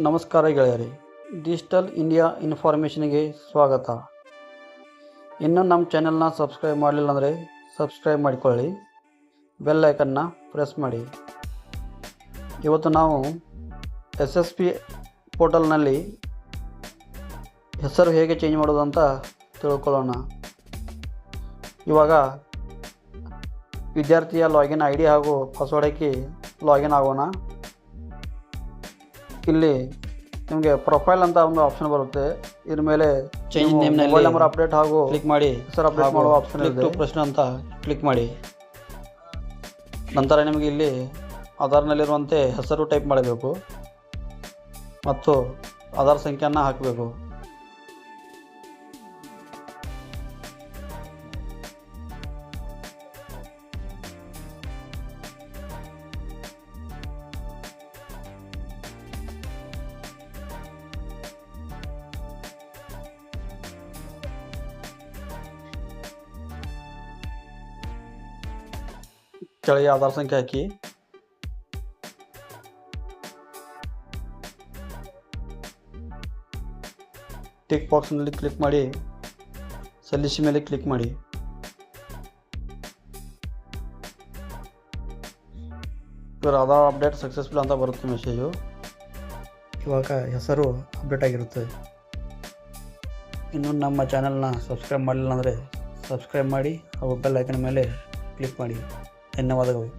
ನಮಸ್ಕಾರ ಗೆಳೆಯರಿ, digital India ಇನ್ಫಾರ್ಮೇಷನ್ಗೆ ಸ್ವಾಗತ. ಇನ್ನೂ ನಮ್ಮ ಚಾನೆಲ್ನ ಸಬ್ಸ್ಕ್ರೈಬ್ ಮಾಡಲಿಲ್ಲ ಅಂದರೆ ಸಬ್ಸ್ಕ್ರೈಬ್ ಮಾಡಿಕೊಳ್ಳಿ, ಬೆಲ್ ಐಕನ್ನ ಪ್ರೆಸ್ ಮಾಡಿ. ಇವತ್ತು ನಾವು ಎಸ್ ಎಸ್ ಪಿ ಪೋರ್ಟಲ್ನಲ್ಲಿ ಹೆಸರು ಹೇಗೆ ಚೇಂಜ್ ಮಾಡೋದು ಅಂತ ತಿಳ್ಕೊಳ್ಳೋಣ. ಇವಾಗ ವಿದ್ಯಾರ್ಥಿಯ ಲಾಗಿನ್ ಐ ಡಿ ಹಾಗೂ ಪಾಸ್ವರ್ಡ್ ಹಾಕಿ ಲಾಗಿನ್ ಆಗೋಣ. ಇಲ್ಲಿ ನಿಮಗೆ ಪ್ರೊಫೈಲ್ ಅಂತ ಒಂದು ಆಪ್ಷನ್ ಬರುತ್ತೆ. ಇದ್ರ ಮೇಲೆ ಚೇಂಜ್ ನೇಮ್ನಲ್ಲಿ ಮೊಬೈಲ್ ನಂಬರ್ ಅಪ್ಡೇಟ್ ಹಾಗೂ ಕ್ಲಿಕ್ ಮಾಡಿ ಹೆಸರು ಅಪ್ಡೇಟ್ ಮಾಡುವ ಆಪ್ಷನ್ ಇದೆ. ಪ್ರಶ್ನೆ ಅಂತ ಕ್ಲಿಕ್ ಮಾಡಿ. ನಂತರ ನಿಮಗೆ ಇಲ್ಲಿ ಆಧಾರ್ನಲ್ಲಿರುವಂತೆ ಹೆಸರು ಟೈಪ್ ಮಾಡಬೇಕು. ಮತ್ತು ಆಧಾರ್ ಸಂಖ್ಯೆಯನ್ನು ಹಾಕಬೇಕು. ಕೆಳಗೆ ಆಧಾರ್ ಸಂಖ್ಯೆ ಹಾಕಿ ಟಿಕ್ ಬಾಕ್ಸ್ನಲ್ಲಿ ಕ್ಲಿಕ್ ಮಾಡಿ ಸಲ್ಲಿಸಿ ಮೇಲೆ ಕ್ಲಿಕ್ ಮಾಡಿ ಇವರು ಆಧಾರ್ ಅಪ್ಡೇಟ್ ಸಕ್ಸಸ್ಫುಲ್ ಅಂತ ಬರುತ್ತೆ ಮೆಸೇಜು ಇವಾಗ ಹೆಸರು ಅಪ್ಡೇಟ್ ಆಗಿರುತ್ತೆ. ಇನ್ನು ನಮ್ಮ ಚಾನಲ್ನ ಸಬ್ಸ್ಕ್ರೈಬ್ ಮಾಡಲಿಲ್ಲ ಅಂದರೆ ಸಬ್ಸ್ಕ್ರೈಬ್ ಮಾಡಿ, ಹಾಗೂ ಬೆಲ್ ಐಕನ್ ಮೇಲೆ ಕ್ಲಿಕ್ ಮಾಡಿ. and no other way